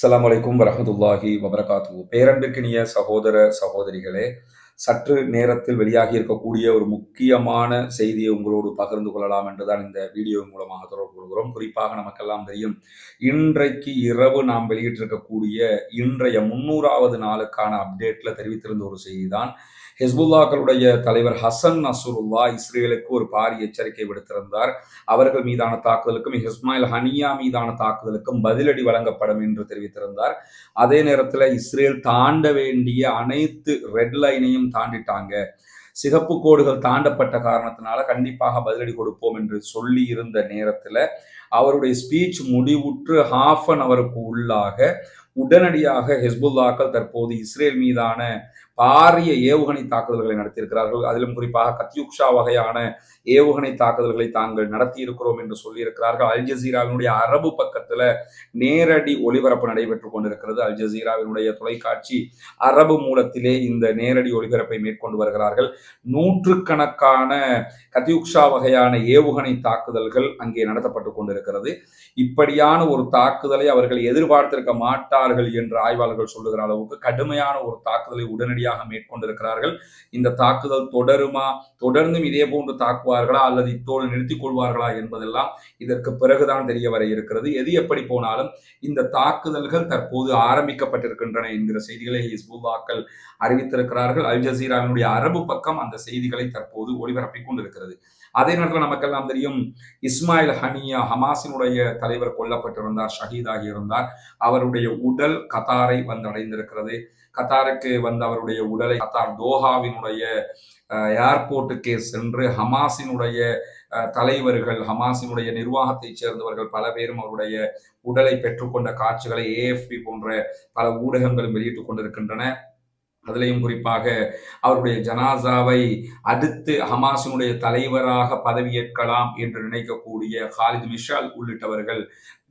அஸ்ஸலாமு அலைக்கும் வரஹமத்துல்லாஹி வபரகாத்து பேரன்பிற்கினிய சகோதர சகோதரிகளே சற்று நேரத்தில் வெளியாகி இருக்கக்கூடிய ஒரு முக்கியமான செய்தியை உங்களோடு பகிர்ந்து கொள்ளலாம் என்றுதான் இந்த வீடியோ மூலமாக தொடர்பு கொள்கிறோம். குறிப்பாக நமக்கெல்லாம் தெரியும் இன்றைக்கு இரவு நாம் வெளியிட்டிருக்கக்கூடிய இன்றைய முன்னூறாவது நாளுக்கான அப்டேட்ல தெரிவித்திருந்த ஒரு செய்தி தான் ஹிஸ்புல்லாக்களுடைய தலைவர் ஹசன் நசூருல்லா இஸ்ரேலுக்கு ஒரு பாரிய எச்சரிக்கை விடுத்திருந்தார். அவர்கள் மீதான தாக்குதலுக்கும் இஸ்மாயில் ஹனியா மீதான தாக்குதலுக்கும் பதிலடி வழங்கப்படும் என்று தெரிவித்திருந்தார். அதே நேரத்தில் இஸ்ரேல் தாண்ட வேண்டிய அனைத்து ரெட் லைனையும் தாண்டிட்டாங்க. சிகப்பு கோடுகள் தாண்டப்பட்ட காரணத்தினால கண்டிப்பாக பதிலடி கொடுப்போம் என்று சொல்லி இருந்த நேரத்தில் அவருடைய ஸ்பீச் முடிவுற்று ஹாஃப் அன் அவருக்கு உள்ளாக உடனடியாக ஹெஸ்புல்லாக்கள் தற்போது இஸ்ரேல் மீதான பாரிய ஏவுகணை தாக்குதல்களை நடத்தியிருக்கிறார்கள். அதிலும் குறிப்பாக கத்யூக்ஷா வகையான ஏவுகணை தாக்குதல்களை தாங்கள் நடத்தியிருக்கிறோம் என்று சொல்லியிருக்கிறார்கள். அல் ஜசீராவினுடைய அரபு பக்கத்துல நேரடி ஒளிபரப்பு நடைபெற்றுக் கொண்டிருக்கிறது. அல் ஜசீராவினுடைய தொலைக்காட்சி அரபு மூலத்திலே இந்த நேரடி ஒளிபரப்பை மேற்கொண்டு வருகிறார்கள். நூற்றுக்கணக்கான கத்யூக்ஷா வகையான ஏவுகணை தாக்குதல்கள் அங்கே நடத்தப்பட்டு கொண்டிருக்கிறது. இப்படியான ஒரு தாக்குதலை அவர்கள் எதிர்பார்த்திருக்க மாட்டார்கள் என்று ஆய்வாளர்கள் சொல்லுகிற அளவுக்கு கடுமையான ஒரு தாக்குதலை உடனடியாக மேற்கொண்டிருக்கிறார்கள். இந்த தாக்குதல் தொடருமா? தொடர்ந்தும் இதே போன்று தாக்குவார்களா? அல்லது இத்தோடு நிறுத்திக் கொள்வார்களா என்பதெல்லாம் இதற்கு பிறகுதான் தெரிய வர இருக்கிறது. எது எப்படி போனாலும் இந்த தாக்குதல்கள் தற்போது ஆரம்பிக்கப்பட்டிருக்கின்றன என்கிற செய்திகளை ஹிஸ்புல்லாக்கள் அறிவித்திருக்கிறார்கள். அல் ஜசீராவினுடைய அரபு பக்கம் அந்த செய்திகளை தற்போது ஒளிபரப்பிக் கொண்டிருக்கிறது. அதே நேரத்தில் நமக்கெல்லாம் தெரியும் இஸ்மாயில் ஹனியா ஹமாஸினுடைய தலைவர் கொல்லப்பட்டிருந்தார் ஷஹீதாகி இருந்தார். அவருடைய உடல் கத்தாரை வந்து அடைந்திருக்கிறது கத்தாருக்கு வந்த அவருடைய உடலை கத்தார் தோஹாவினுடைய ஏர்போர்ட்டுக்கே சென்று ஹமாஸினுடைய தலைவர்கள் ஹமாஸினுடைய நிர்வாகத்தைச் சேர்ந்தவர்கள் பல பேரும் அவருடைய உடலை பெற்றுக்கொண்ட காட்சிகளை ஏஎஃப்பி போன்ற பல ஊடகங்களும் வெளியிட்டுக் கொண்டிருக்கின்றன. அதுலேயும் குறிப்பாக அவருடைய ஜனாசாவை அடுத்து ஹமாஸினுடைய தலைவராக பதவியேற்கலாம் என்று நினைக்கக்கூடிய ஹாலித் மிஷால் உள்ளிட்டவர்கள்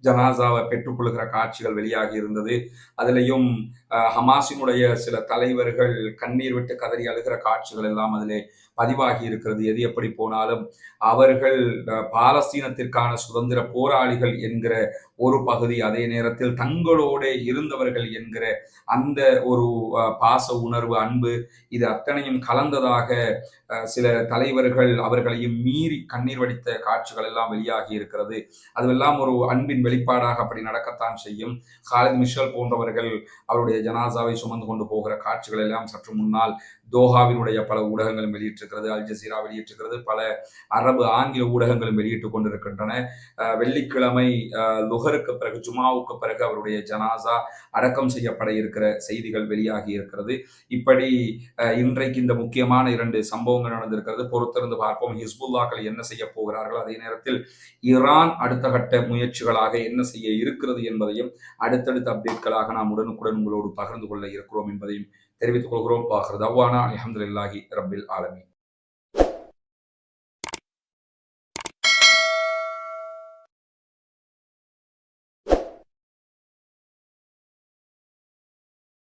ஜனாசாவை பெற்றுக்கொள்கிற காட்சிகள் வெளியாகி இருந்தது. அதுலேயும் ஹமாஸினுடைய சில தலைவர்கள் கண்ணீர் விட்டு கதறி அழுகிற காட்சிகள் எல்லாம் அதிலே பதிவாகி இருக்கிறது. எது எப்படி போனாலும் அவர்கள் பாலஸ்தீனத்திற்கான சுதந்திர போராளிகள் என்கிற ஒரு பகுதி அதே நேரத்தில் தங்களோட இருந்தவர்கள் என்கிற அந்த ஒரு பாச உணர்வு அன்பு இது அத்தனையும் கலந்ததாக சில தலைவர்கள் அவர்களையும் மீறி கண்ணீர் வடித்த காட்சிகள் எல்லாம் வெளியாகி இருக்கிறது. அதுவெல்லாம் ஒரு அன்பின் வெளிப்பாடாக அப்படி நடக்கத்தான் செய்யும். ஹாலித் மிஷல் போன்றவர்கள் அவருடைய ஜனாசாவை சுமந்து கொண்டு போகிற காட்சிகள் எல்லாம் சற்று முன்னால் தோஹாவினுடைய பல ஊடகங்களும் வெளியிட்டிருக்கிறது அல் ஜசீரா வெளியிட்டிருக்கிறது பல அரபு ஆங்கில ஊடகங்களும் வெளியிட்டுக் கொண்டிருக்கின்றன. வெள்ளிக்கிழமை லுகருக்கு பிறகு ஜுமாவுக்கு பிறகு அவருடைய ஜனாசா அடக்கம் செய்யப்பட இருக்கிற செய்திகள் வெளியாகி இருக்கிறது. இப்படி இன்றைக்கு இந்த முக்கியமான இரண்டு சம்பவங்கள் நடந்திருக்கிறது. பொறுத்திருந்து பார்ப்போம். ஹிஸ்புல்லாக்கள் என்ன செய்ய போகிறார்கள் அதே நேரத்தில் ஈரான் அடுத்த கட்ட முயற்சிகளாக என்ன செய்ய இருக்கிறது என்பதையும் அடுத்தடுத்த அப்டேட்களாக நாம் உடனுக்குடன் உங்களோடு பகிர்ந்து கொள்ள இருக்கிறோம் என்பதையும் தெரிவித்துக் கொள்கிறோம் வாஹர் தவானா அலமதுல்லாஹி ரபில் ஆலமி